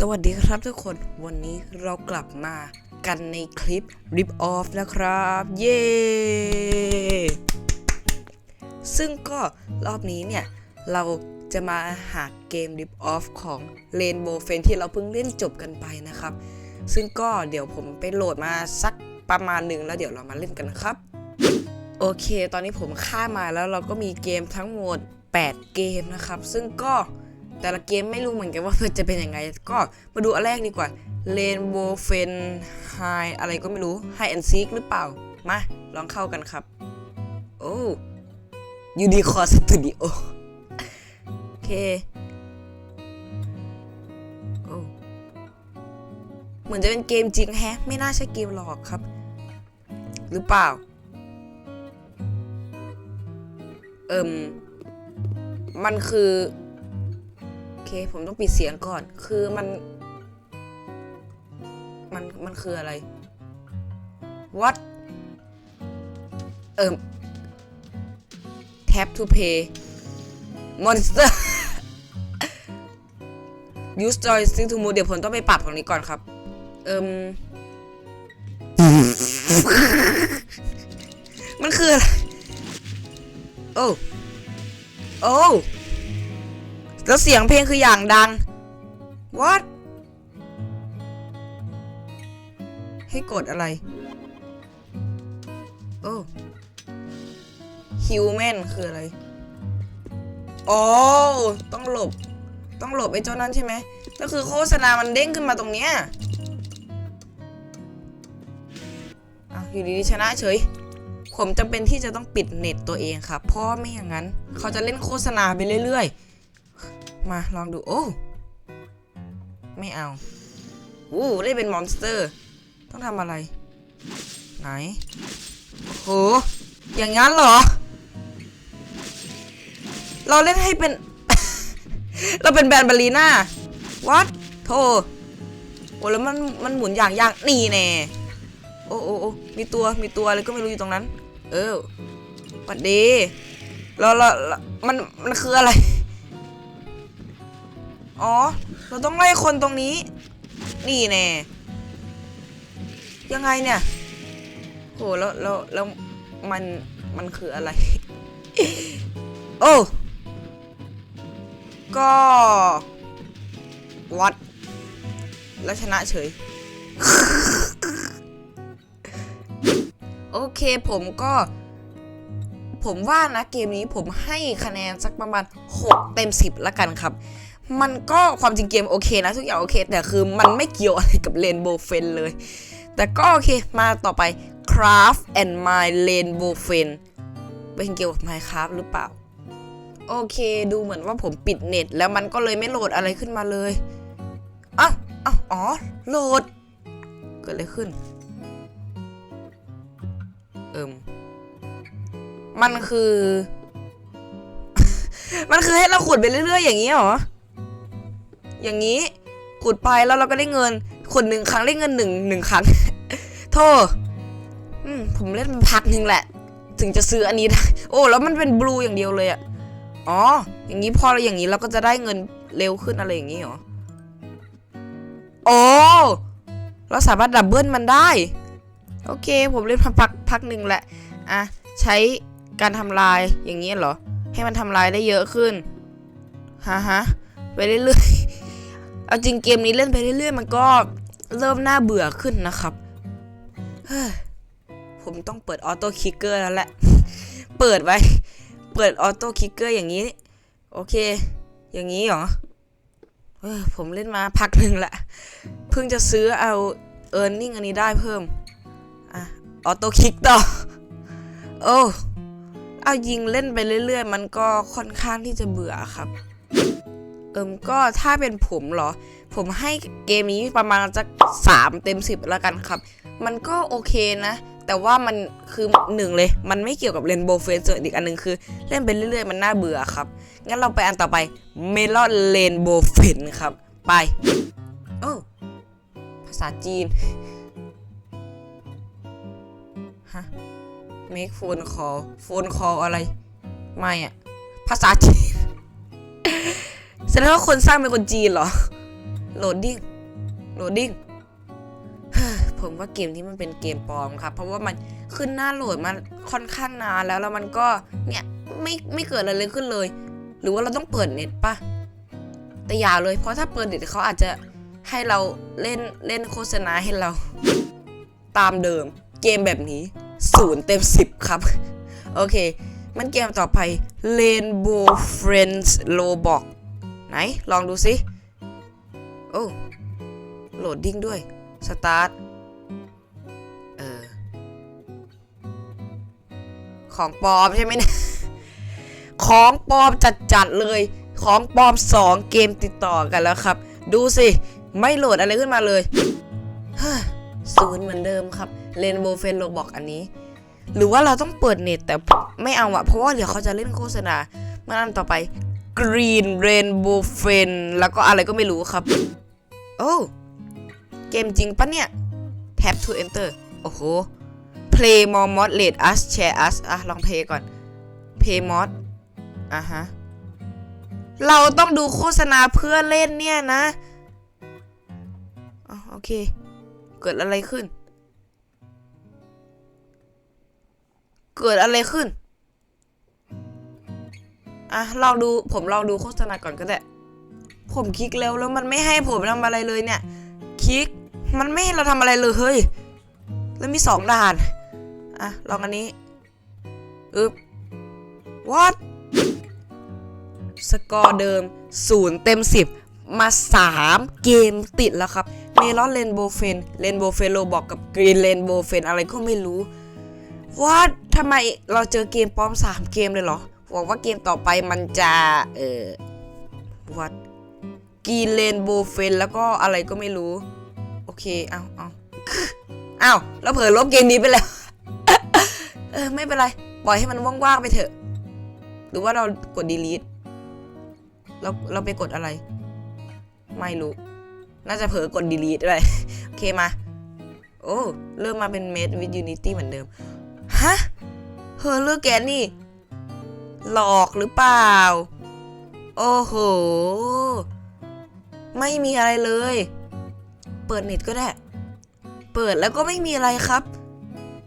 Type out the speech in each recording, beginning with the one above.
สวัสดีครับทุกคนวันนี้เรากลับมากันในคลิป Rip Off นะครับ เย้ซึ่งก็รอบนี้เนี่ย เราจะมาหาเกม Rip Off ของ Rainbow f r i e n d ที่เราเพิ่งเล่นจบกันไปนะครับ ซึ่งก็เดี๋ยวผมไปโหลดมาสักประมาณหนึ่งแล้วเดี๋ยวเรามาเล่นกันนะครับ โอเค ตอนนี้ผมฆ่ามาแล้วเราก็มีเกมทั้งหมด 8 เกมนะครับ ซึ่งก็ แต่ละเกมไม่รู้เหมือนกันว่ามันจะเป็นยังไง ก็มาดูอันแรกดีกว่า Rainbow f e n High อะไรก็ไม่รู้ High and Seek หรือเปล่า มา ลองเข้ากันครับ โอ้ยูดีคอร์สตูดิโอโอเคโอ้เหมือนจะเป็นเกมจริงแฮะ ไม่น่าใช่เกมหลอกครับ หรือเปล่า เอิมมันคือโอ เค ผมต้องปิดเสียงก่อน คือมัน มัน มันคืออะไร what เอิม tap to pay monster use joystick to move เดี๋ยวผมต้องไปปรับตรงนี้ก่อนครับ เอิมมันคืออะไร โอ้ โอ้ แล้วเสียงเพลงคืออย่างดัง what ให้กดอะไร โอ้ human คืออะไรโอ้ต้องหลบ ต้องหลบไอ้เจ้านั้นใช่ไหมแล้วคือโฆษณามันเด้งขึ้นมาตรงเนี้ยอ้าวอยู่ดีๆชนะเฉย ผมจำเป็นที่จะต้องปิดเน็ตตัวเองครับ เพราะไม่อย่างนั้น เขาจะเล่นโฆษณาไปเรื่อยๆ มาลองดู โอ้ ไม่เอาอู้ได้เป็นมอนสเตอร์ ต้องทำอะไร ไหน โห อย่างนั้นเหรอ เราเล่นให้เป็น เราเป็นแบรนด์บาลีน่าวัดโทโอ้แล้วมันมันหมุนอย่างยากนี่แน่โอ้โอ้โอ้มีตัวมีตัวอะไรก็ไม่รู้อยู่ตรงนั้น เออหวัดดีเราเรามันมันคืออะไร อ๋อ เราต้องไล่คนตรงนี้ นี่แน่ยังไงเนี่ยโหแล้วแล้วแล้วมันมันคืออะไร โอ้ ก็วัด แล้วชนะเฉย โอเคผมก็ ผมว่านะเกมนี้ผมให้คะแนนสักประมาณ 6 เต็ม 10 ละกันครับ มันก็ความจริงเกมโอเคนะ ทุกอย่างโอเค แต่คือมันไม่เกี่ยวอะไรกับ Rainbow f r i e n d เลย แต่ก็โอเคมาต่อไป Craft and My Rainbow f r i e n d เป็นเกี่ยวกับ Minecraft หรือเปล่า โอเคดูเหมือนว่าผมปิดเน็ต แล้วมันก็เลยไม่โหลดอะไรขึ้นมาเลยอ้าวอ้าวอ๋อ โหลด เกิดอะไรขึ้น เอิมมันคือ มันคือให้เราขุดไปเรื่อยๆอย่างนี้เหรอ อย่างนี้ขุดไปแล้วเราก็ได้เงินขุดหนึ่งครั้งได้เงินหนึ่งหนึ่งครั้งโทษผมเล่นมาพักหนึ่งแหละ ถึงจะซื้ออันนี้ได้โอ้แล้วมันเป็นบลูอย่างเดียวเลยอะอ๋ออย่างนี้พอเราอย่างนี้เราก็จะได้เงินเร็วขึ้นอะไรอย่างนี้เหรอโอ้เราสามารถดับเบิลมันได้ โอเค ผมเล่นมาพักพักหนึ่งแหละอะใช้การทำลายอย่างนี้เหรอ ให้มันทำลายได้เยอะขึ้นฮะฮะไปเรื่อย เอาจริงเกมนี้เล่นไปเรื่อยๆ มันก็เริ่มน่าเบื่อขึ้นนะครับ เฮ้ย ผมต้องเปิดออโต้คิกเกอร์แล้วแหละ เปิดไว้ เปิดออโต้คิกเกอร์อย่างนี้ โอเค อย่างนี้เหรอ เออผมเล่นมาพักหนึ่งละ เพิ่งจะซื้อเอาเอ r n i n g อันนี้ได้เพิ่ม อะ ออโต้คิกต่อ โอ้ เอายิงเล่นไปเรื่อยๆ มันก็ค่อนข้างที่จะเบื่อครับ เอิมก็ถ้าเป็นผมเหรอ ผมให้เกมนี้ประมาณสักสามเต็มสิบแล้วกันครับ มันก็โอเคนะ แต่ว่ามันคือหนึ่งเลย มันไม่เกี่ยวกับเรนโบว์เฟนส่วนอีกอันหนึ่งคือ เล่นไปเรื่อยๆ มันน่าเบื่อครับ งั้นเราไปอันต่อไปเมลอนเรนโบว์เฟนครับ ไป โอ้ภาษาจีน ฮะ make phone call phone call อะไร ไม่อะภาษาจีน ดงว่าคนสร้างเป็นคนจีนเหรอ โหลดดิ้ง โหลดดิ้ง ผมว่าเกมนี้มันเป็นเกมปลอมครับ เพราะว่ามันขึ้นหน้าโหลดมาค่อนข้างนานแล้วแล้วมันก็เนี่ยไม่ไม่เกิดอะไรเลยขึ้นเลย หรือว่าเราต้องเปิดเน็ตปะแต่อย่าเลย เพราะถ้าเปิดเน็ตเขาอาจจะให้เราเล่นเล่นโฆษณาให้เรา ตามเดิม เกมแบบนี้ศูนย์เต็มสิบครับ โอเค มันเกมต่อไป Rainbow Friends Roblox นลองดูสิ โอ้ โหลดดิ้งด้วย สตาร์ท เออ ของปลอมใช่ไหมเนี่ยของปลอมจัดๆเลย ของปลอม 2 เกมติดต่อกันแล้วครับ ดูสิ ไม่โหลดอะไรขึ้นมาเลยฮ่าศูนย์เหมือนเดิมครับเรนโบเฟนโลบอกอันนี้ หรือว่าเราต้องเปิดเน็ตแต่ไม่เอาอะเพราะว่าเดี๋ยวเขาจะเล่นโฆษณาเมื่อนั้นต่อไป Green Rainbow f r i e n d แล้วก็อะไรก็ไม่รู้ครับ โอ้เกมจริงปะเนี่ย Tap to enter โอ้โห Play more mod rate us share us อะ ลองเพย์ก่อน Play mod อะฮะ เราต้องดูโฆษณาเพื่อเล่นเนี่ยนะอ๋อโอเค เกิดอะไรขึ้น เกิดอะไรขึ้น อะลองดูผมลองดูโฆษณาก่อนก็ได้ ผมคลิกแล้วแล้วมันไม่ให้ผมทำอะไรเลยเนี่ย คลิกมันไม่ให้เราทำอะไรเลยเฮ้ยแล้วมีสองด่านอะลองอันนี้อึบ what สกอร์เดิม 0 เต็ม 10 มา 3 เกมติดแล้วครับ เมลอนเรนโบเฟนเรนโบเฟนโลบอกกับกรีนเรนโบเฟนอะไรก็ไม่รู้ว่าทำไมเราเจอเกมปลอม 3 เกมเลยเหรอ หวังว่าเกมต่อไปมันจะเออวัดกีเรนโบเฟนแล้วก็อะไรก็ไม่รู้ โอเค เอาเอาเอาเราเผลอลบเกมนี้ไปแล้ว เออ ไม่เป็นไร ปล่อยให้มันว่างๆไปเถอะ หรือว่าเรากด delete เราเราไปกดอะไร ไม่รู้ น่าจะเผลอกด delete ด้วย โอเคมา โอ้ เริ่มมาเป็น made with unity เหมือนเดิม ฮะ เฮอเลอร์แกนนี่ หลอกหรือเปล่า โอ้โห ไม่มีอะไรเลย เปิดเน็ตก็ได้ เปิดแล้วก็ไม่มีอะไรครับ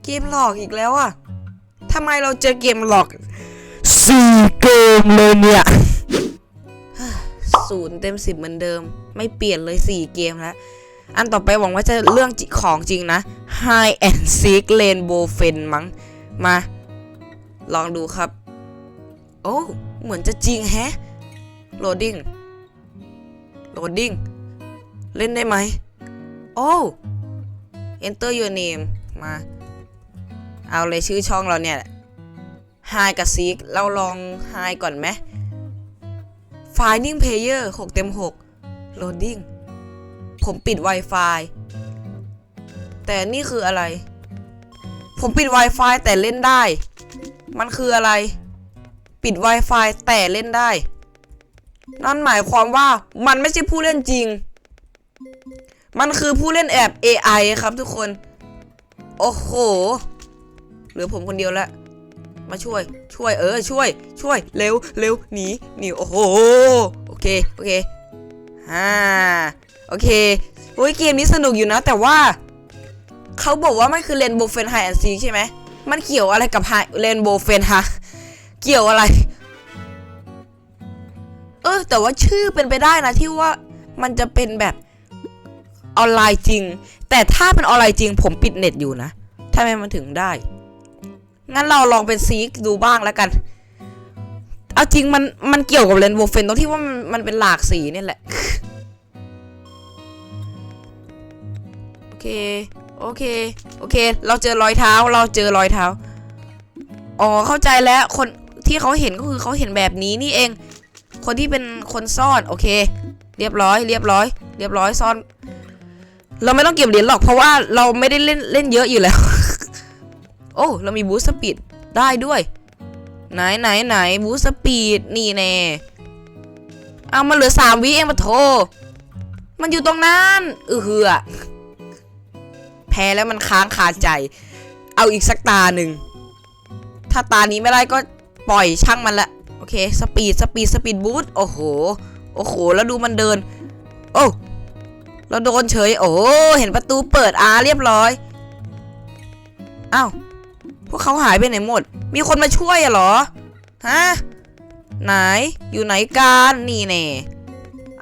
เกมหลอกอีกแล้วอะทำไมเราเจอเกมหลอกสี่เกมเลยเนี่ยศูนย์เต็มสิบเหมือนเดิม ไม่เปลี่ยนเลยสี่เกมแล้ว อันต่อไปหวังว่าจะเรื่องของจริงนะ High and Seek Rainbow f e n มั้งมา ลองดูครับ โอ้เหมือนจะจริงแฮะ Loading Loading เล่นได้ไหมโอ้ Enter your name มา เอาเลยชื่อช่องเราเนี่ย High กับ Seek เราลอง Hi ก่อนไหม Finding Player 6 เต็ม 6 Loading ผมปิด Wi-Fi แต่นี่คืออะไร ผมปิด Wi-Fi แต่เล่นได้ มันคืออะไร ปิด Wi-Fi แต่เล่นได้ นั่นหมายความว่ามันไม่ใช่ผู้เล่นจริง มันคือผู้เล่นแอบ AI ครับทุกคน โอ้โห เหลือผมคนเดียวแล้วมาช่วย ช่วยเออ ช่วย ช่วย เร็ว เร็ว หนี หนี โอ้โห โอเค โอเคอ่าโอเคโอ้ยเกมนี้สนุกอยู่นะ แต่ว่า เขาบอกว่ามันคือเรนโบว์เฟนไฮแอนซีใช่ไหม มันเกี่ยวอะไรกับไฮเรนโบว์เฟนฮะ เกี่ยวอะไร เออ แต่ว่าชื่อเป็นไปได้นะที่ว่ามันจะเป็นแบบออนไลน์จริง แต่ถ้าเป็นออนไลน์จริง ผมปิดเน็ตอยู่นะทำไมมันถึงได้ งั้นเราลองเป็นซีกดูบ้างแล้วกัน เอาจริงมันมันเกี่ยวกับเรนโบว์เฟนตรงที่ว่ามันมันเป็นหลากสีนี่แหละ โอเค โอเค โอเค เราเจอรอยเท้า เราเจอรอยเท้า อ๋อ เข้าใจแล้ว คน ที่เขาเห็นก็คือเขาเห็นแบบนี้นี่เอง คนที่เป็นคนซ่อนโอเค เรียบร้อย เรียบร้อย เรียบร้อยซ่อน เราไม่ต้องเก็บเหรียญหรอกเพราะว่าเราไม่ได้เล่นเล่นเยอะอยู่แล้ว โอ้เรามีบูสต์สปีดได้ด้วย ไหนไหนไหนบูสต์สปีดนี่แน่เอามาเหลือสามวิเองมาโทมันอยู่ตรงนั้นเออเหือแพ้แล้วมันค้างคาใจ เอาอีกสักตาหนึ่ง ถ้าตานี้ไม่ได้ก็ ปล่อยช่างมันละโอเคสปีดสปีดสปีดบูทโอ้โหโอ้โหแล้วดูมันเดิน โอ้เราโดนเฉยโอ้เห็นประตูเปิดอาเรียบร้อยอ้าวพวกเขาหายไปไหนหมด มีคนมาช่วยอะเหรอฮะไหนอยู่ไหนกันนี่แน่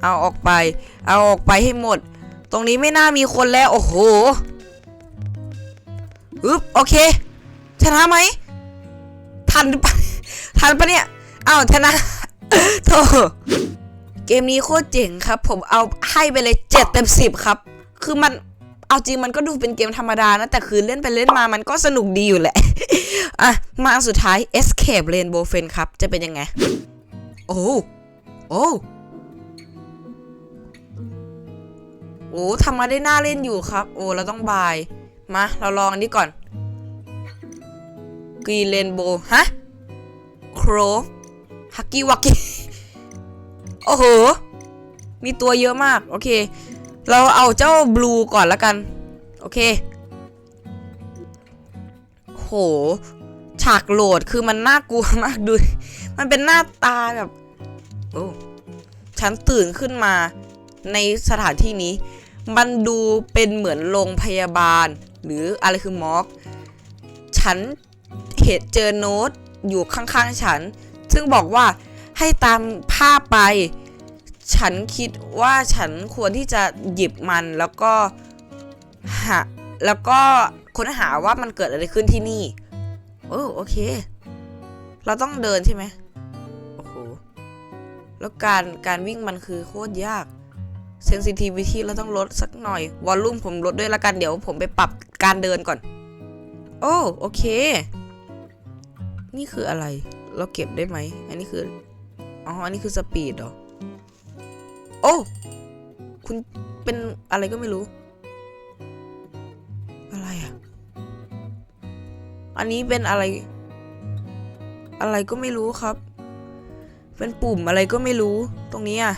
เอาออกไป เอาออกไปให้หมด ตรงนี้ไม่น่ามีคนแล้ว โอ้โหอึ๊บโอเค ชนะไหม ทันหรือเปล่า ทันปะเนี่ยอ้าวชนะโธ่เกมนี้โคตรเจ๋งครับ ผมเอาให้ไปเลยเจ็ดเต็มสิบครับ คือมันเอาจริงมันก็ดูเป็นเกมธรรมดานะ แต่คือเล่นไปเล่นมามันก็สนุกดีอยู่แหละ อะ มาสุดท้าย Escape Rainbow Friend ครับ จะเป็นยังไง โอ้โอ้โอ้ทำมาได้น่าเล่นอยู่ครับ โอ้เราต้องบาย มา เราลองอันนี้ก่อนกรีเรนโบฮะ โครฮักกี้วักกี้ โอ้โห มีตัวเยอะมาก โอเค เราเอาเจ้าบลูก่อนล้วกัน โอเค โห ฉากโหลดคือมันน่ากลัวมากดู มันเป็นหน้าตาแบบ โอ้ ฉันตื่นขึ้นมาในสถานที่นี้ มันดูเป็นเหมือนโรงพยาบาล หรืออะไรคือมอก ฉันเห็นเจอโน้ต อยู่ข้างๆฉัน ซึ่งบอกว่าให้ตามภาพไป ฉันคิดว่าฉันควรที่จะหยิบมันแล้วก็หาแล้วก็ค้นหาว่ามันเกิดอะไรขึ้นที่นี่โอ้โอเค เราต้องเดินใช่ไหมโอ้โห แล้วการการวิ่งมันคือโคตรยากเซนซิทีวิตี้เราต้องลดสักหน่อยวอลลุ่มผมลดด้วยละกันเดี๋ยวผมไปปรับการเดินก่อน โอ้โอเค นี่คืออะไร เราเก็บได้ไหม อันนี้คือ อ๋อ อันนี้คือสปีดเหรอ โอ้ คุณเป็นอะไรก็ไม่รู้ อะไรอะ อันนี้เป็นอะไร อะไรก็ไม่รู้ครับ เป็นปุ่มอะไรก็ไม่รู้ ตรงนี้อะ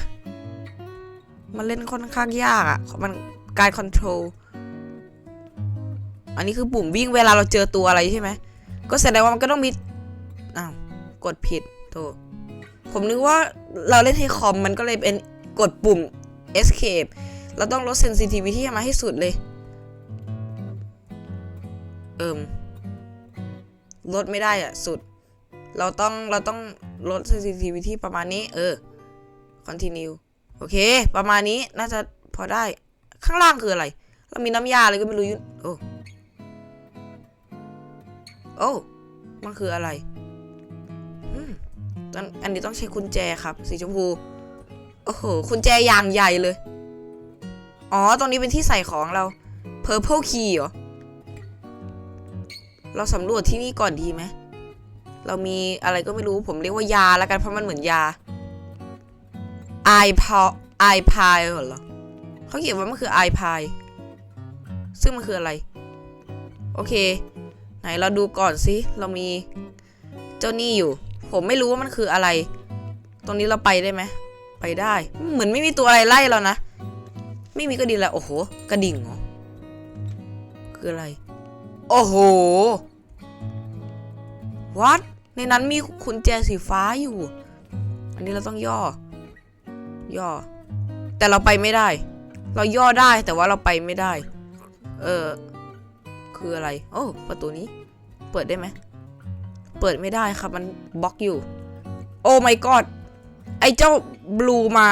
มันเล่นค่อนข้างยากอะ มันการคอนโทรล อันนี้คือปุ่มวิ่งเวลาเราเจอตัวอะไรใช่ไหมก็แสดงว่ามันก็ต้องมี กดผิดโถผมนึกว่าเราเล่นให้คอมมันก็เลยเป็นกดปุ่ม escape เราต้องลด sensitivity มาให้สุดเลย เอิมลดไม่ได้อะสุด เราต้องเราต้องลด sensitivity ประมาณนี้ เออ continue โอเค ประมาณนี้น่าจะพอได้ ข้างล่างคืออะไร เรามีน้ำยาอะไรก็ไม่รู้อยู่โอ้ โอ้ มันคืออะไร อันนี้ต้องใช้กุญแจครับ สีชมพูโอ้โหกุญแจอย่างใหญ่เลย อ๋อ ตรงนี้เป็นที่ใส่ของเรา Purple Key เหรอ เราสำรวจที่นี่ก่อนดีไหม เรามีอะไรก็ไม่รู้ผมเรียกว่ายาแล้วกันเพราะมันเหมือนยา i p a i p i เหรอเขาเขียนว่ามันคือ i p i ซึ่งมันคืออะไร โอเค ไหนเราดูก่อนสิ เรามีเจ้านี่อยู่ ผมไม่รู้ว่ามันคืออะไร ตรงนี้เราไปได้ไหม ไปได้ เหมือนไม่มีตัวอะไรไล่เรานะ ไม่มีก็ดีแล้วโอ้โห กระดิ่งเหรอ คืออะไร โอ้โห วัด ในนั้นมีกุญแจสีฟ้าอยู่ อันนี้เราต้องย่อ ย่อ แต่เราไปไม่ได้ เราย่อได้แต่ว่าเราไปไม่ได้ เออ คืออะไร โอ้ ประตูนี้ เปิดได้ไหม เปิดไม่ได้ครับมันบล็อกอยู่ โอ้ my god ไอ้เจ้าบลูมา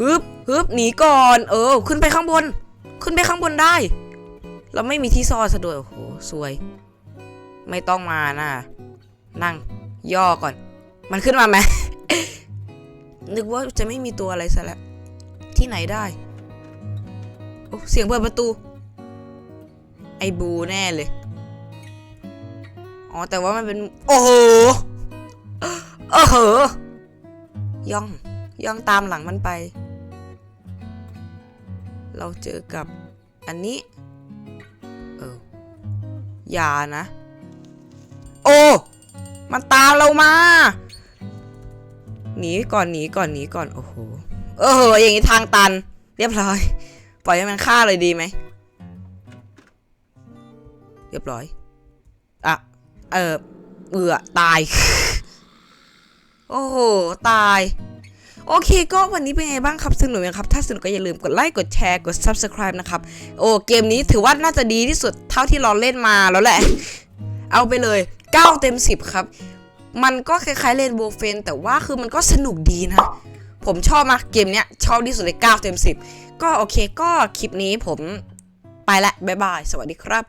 ฮึบฮึบหนีก่อน เออ ขึ้นไปข้างบน ขึ้นไปข้างบนได้ เราไม่มีที่ซ่อนซะด้วยโอ้โหสวย ไม่ต้องมานะนั่ง ย่อก่อน มันขึ้นมาไหมนึกว่าจะไม่มีตัวอะไรซะแล้วที่ไหนได้โอ้เสียงเปิดประตู ไอ้บูแน่เลย อ๋อแต่ว่ามันเป็น โอ้โหโอ้โหย่องย่องตามหลังมันไป เราเจอกับอันนี้ เอออย่านะ โอ้มันตามเรามาหนีก่อนหนีก่อนหนีก่อนโอ้โหเอออย่างนี้ทางตัน เรียบร้อย ปล่อยให้มันฆ่าเลยดีไหมเรียบร้อย อะ เออเอือตาย โอ้โห ตาย โอเค ก็วันนี้เป็นไงบ้างครับ สนุกไหมครับ ถ้าสนุกก็อย่าลืมกดไลค์ กดแชร์ กด subscribe นะครับ โอ้ เกมนี้ถือว่าน่าจะดีที่สุดเท่าที่เราเล่นมาแล้วแหละ เอาไปเลย 9 เต็ม 10 ครับ มันก็คล้ายๆเล่นโบเฟน แต่ว่าคือมันก็สนุกดีนะ ผมชอบมากเกมเนี้ย ชอบที่สุดเลย 9 เต็ม 10 ก็โอเค ก็คลิปนี้ผมไปละ บ๊ายบาย สวัสดีครับ